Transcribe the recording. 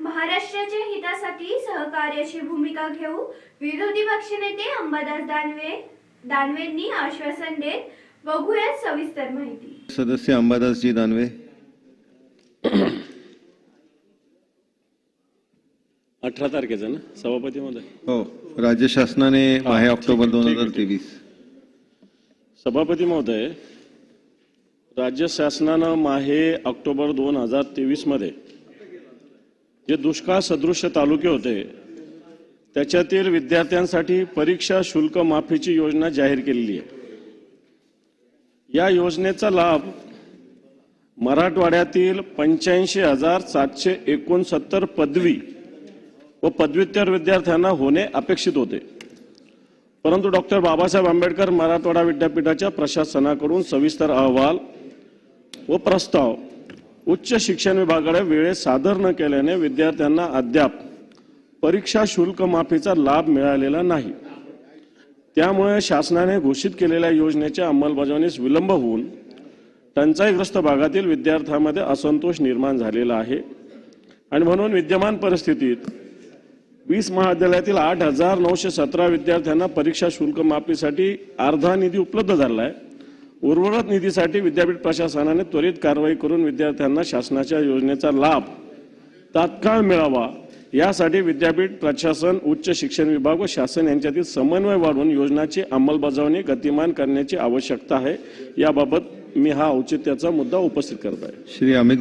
महाराष्ट्राच्या हितासाठी सहकार्याची भूमिका घेऊ विरोधी पक्षनेते अंबादास दानवे दानवेंनी आश्वासन देत बघूयात सविस्तर माहिती. सदस्य अंबादासजी दानवे. अठरा तारखेचं ना? सभापती महोदय. हो राज्य शासनाने माहे ऑक्टोबर दोन हजार तेवीस. सभापती महोदय राज्य शासनानं माहे ऑक्टोबर दोन हजार तेवीसमध्ये जे दुष्काळ सदृश्य तालुके होते त्याच्यातील विद्यार्थ्यांसाठी परीक्षा शुल्क माफीची योजना जाहीर केलेली आहे. या योजनेचा लाभ मराठवाड्यातील पंच्याऐंशी हजार सातशे एकोणसत्तर पदवी व पदव्युत्तर विद्यार्थ्यांना होणे अपेक्षित होते. परंतु डॉक्टर बाबासाहेब आंबेडकर मराठवाडा विद्यापीठाच्या प्रशासनाकडून सविस्तर अहवाल व प्रस्ताव उच्च शिक्षण विभागाकडे वेळेत सादर न केल्याने विद्यार्थ्यांना अद्याप परीक्षा शुल्क माफीचा लाभ मिळालेला नाही. त्यामुळे शासनाने घोषित केलेल्या योजनेच्या अंमलबजावणीस विलंब होऊन टंचाईग्रस्त भागातील विद्यार्थ्यांमध्ये असंतोष निर्माण झालेला आहे. आणि म्हणून विद्यमान परिस्थितीत वीस महाविद्यालयातील आठ हजार नऊशे सतरा विद्यार्थ्यांना परीक्षा शुल्क माफीसाठी अर्धा निधी उपलब्ध झाला आहे. उर्वरित निधीसाठी विद्यापीठ प्रशासनाने त्वरित कारवाई करून विद्यार्थ्यांना शासनाच्या योजनेचा लाभ तात्काळ मिळावा. यासाठी विद्यापीठ प्रशासन उच्च शिक्षण विभाग व शासन यांच्यातील समन्वय वाढवून योजनाची अंमलबजावणी गतिमान करण्याची आवश्यकता आहे. याबाबत मी हा औचित्याचा मुद्दा उपस्थित करत आहे. श्री अमित